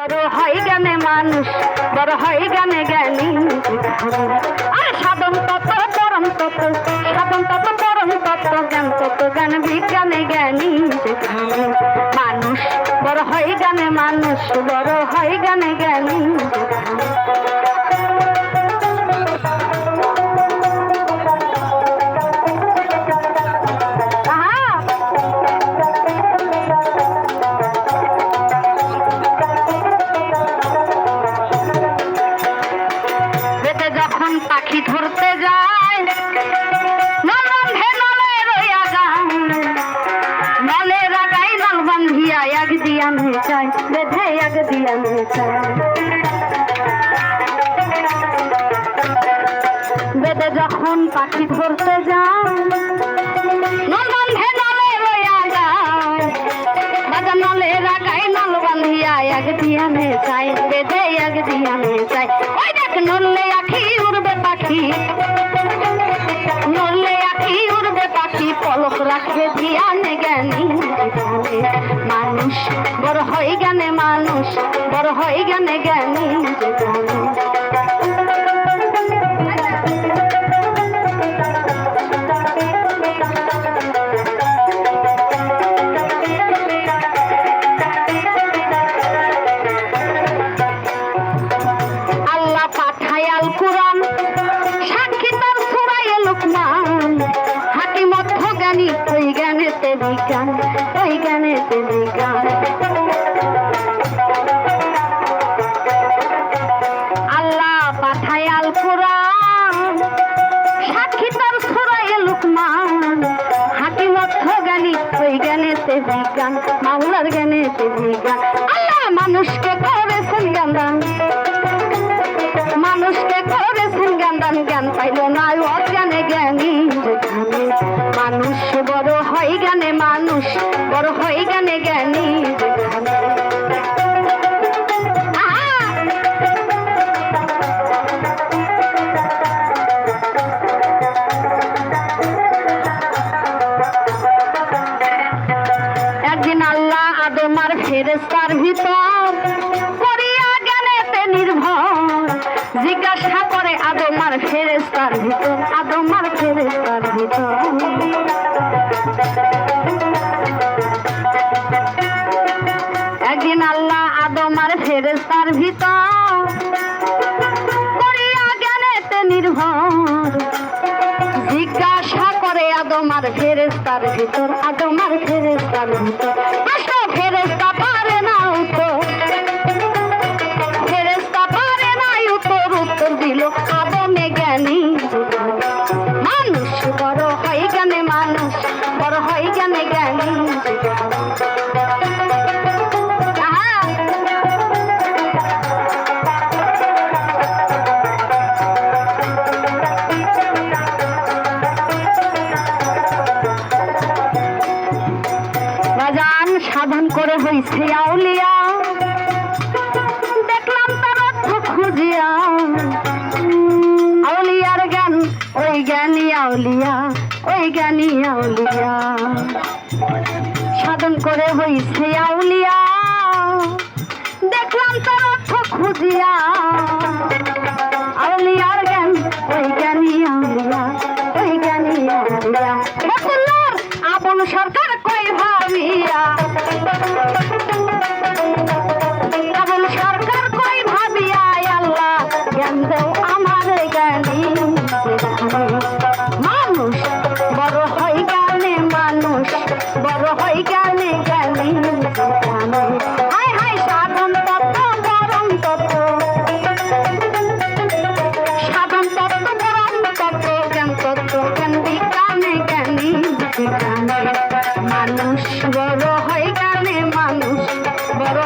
বড় হয় জ্ঞানে মানুষ, বড় হয় জ্ঞানে জ্ঞানী। আর সাধন তত পরম তত সাধন তত পরম তত জ্ঞান তত জ্ঞান বিজ্ঞানে জ্ঞানী। মানুষ, বড় হয় জ্ঞানে মানুষ, বড় ধরতে যায়। নলবন্ধে নলে রইয়া যায় নলে রাগাই নল বান্ধিয়া এক দিয়া নে চাই, বেঁধে এক দিয়া নে চাই। বেদে যখন পাখি ধরতে যায় নলবন্ধে নলে নলে নল বান্ধিয়া এক দিয়া নে চাই, বেঁধে এক দিয়া নে চাই। ওই দেখ নললে নললে আখি উড়বে পাখি, পলক রাখবে ধ্যানে জ্ঞানী মানুষ, বড় হয় জ্ঞানে মানুষ, বড় হয় জ্ঞানে জ্ঞানী আল্লাহ বিজ্ঞান ওই জ্ঞানেতে বিজ্ঞান আল্লাহ পাঠায় আল কুরআন, সাক্ষী তার সুরায় লোকমান। ওই জ্ঞানেতে বিজ্ঞান মাওলার জ্ঞানেতে বিজ্ঞান আল্লাহ মানুষকে করেছেন জ্ঞান ফেরেস্তার ভিতর আদমার ফেরেস্তার ভিতর একদিন আল্লাহ আদমার ফেরেস্তার ভিতর করিয়া জ্ঞানেতে নির্ভর। জিজ্ঞাসা করে আদমার ফেরেস্তার ভিতর, আদমার ফেরেস্তার ভিতর। সাধন করে হইছে আউলিয়া। দেখলাম তার অর্থ খুঁজিয়া। আউলিয়ার জ্ঞান, ওই জ্ঞানী আউলিয়া, ওই জ্ঞানী আউলিয়া। সাধন করে হইছে আউলিয়া। দেখলাম তার অর্থ খুঁজিয়া। আউলিয়ার মানুষ বড় হয় গেলে মানুষ বড়